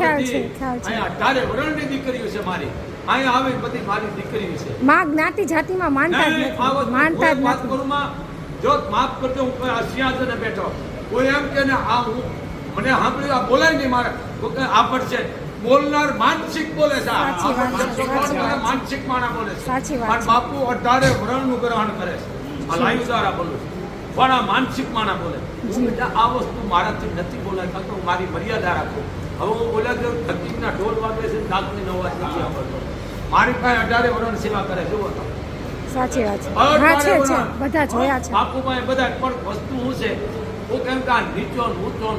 ખ્યાલ છે, ખ્યાલ છે. અઢારે વરણની દીકરીઓ છે મારી. અહીંયા આવી બધી મારી દીકરીઓ છે. માં જ્ઞાતિ જાતિમાં માનતા જ નથી માનતા જ નથી. જો માફ કરજો હું આ સિંહાસને બેઠો. કોઈ એમ કે ને આ હું મને સાંભળ્યું આ બોલાય નહીં મારે. આ પડશે બોલનાર માનસિક બોલે છે. માનસિક માણા બોલે છે. પણ. બાપુ અઢારે વરણનું ગ્રહણ કરે છે. આ લાઈવ દ્વારા બોલું છું. પણ આ માનસિક માણા બોલે આ વસ્તુ મારાથી નથી બોલાય તો મારી મર્યાદા રાખું. હવે હું બોલ્યા કે ધરતીના ઢોલ વાગે છે નાગની અવાજ નથી આવતો મારી પાસે અઢારે વરણ સેવા કરે જુઓ તો. સાચી વાત છે. હા છે છે. બધા જોયા છે. બાપુભાઈ બધા પણ વસ્તુ શું છે? હું કેમ કે આ નીચો ને ઊંચો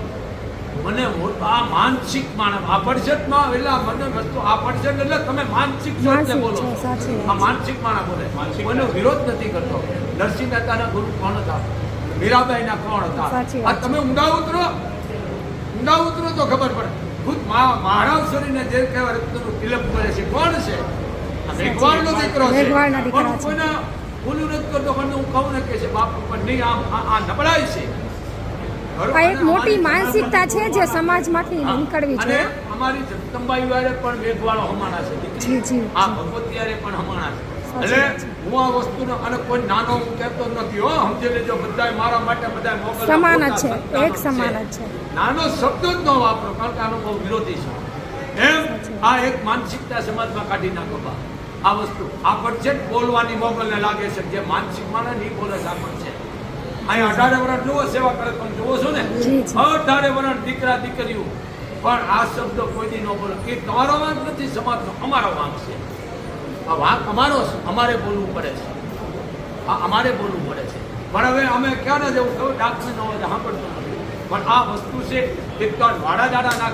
મને આ માનસિક માણસ આ પડછટમાં એટલે મને વસ્તુ આ પડછટ એટલે તમે માનસિક છો બોલો. આ માનસિક માણસ બોલે. મને વિરોધ નથી કરતો. નરસિંહ મહેતાના ગુરુ કોણ હતા? મીરાબાઈના કોણ હતા? આ તમે ઊંડા ઉતરો. ઊંડા ઉતરો તો ખબર પડે. ખુદ મહા- મહારાવસરીને જે કહેવાય રત્નનું તિલક કરે છે કોણ છે? મેઘવાળનો દીકરો છે. પણ. કોઈના બોલું નથી કરતો પણ હું કહું ને કે છે બાપ પણ નહીં આમ આ નબળાઈ છે? આ એક મોટી માનસિકતા છે જે સમાજમાંથી નીકળવી છે અમારી જગદંબાઈ વાળે પણ મેઘવાળો હમાણા છે જી, જી, આ જી. ભગવતીયારે પણ હમાણા છે. એટલે હું આ વસ્તુનો અને કોઈ નાનો હું કહેતો નથી હો સમજી લેજો બધાય મારા માટે બધા મોકલ સમાન જ છે, એક સમાન જ છે. નાનો શબ્દ જ ન વાપરો કારણ કે આનો બહુ વિરોધી છે. એમ આ એક માનસિકતા સમાજમાં કાઢી નાખો બા. આ વસ્તુ આ છે બોલવાની મોકલને લાગે છે જે માનસિક માને નહીં બોલે છે આ પડછેટ અહીંયા અઢારે વર્ષ જુઓ સેવા કરે તમે જુઓ છો ને. અઢારે વર્ષ દીકરા દીકરીઓ. પણ આ શબ્દ કોઈ દી ન બોલે. એ તમારો વાંક નથી સમાજનો અમારો વાંક છે. વાંક અમારો અમારે બોલવું પડે છે. આ અમારે બોલવું પડે છે. પણ હવે અમે ક્યાં જવું? હોય સાંભળતો નથી. પણ આ વસ્તુ છે, એક વાડા દાડા નાખી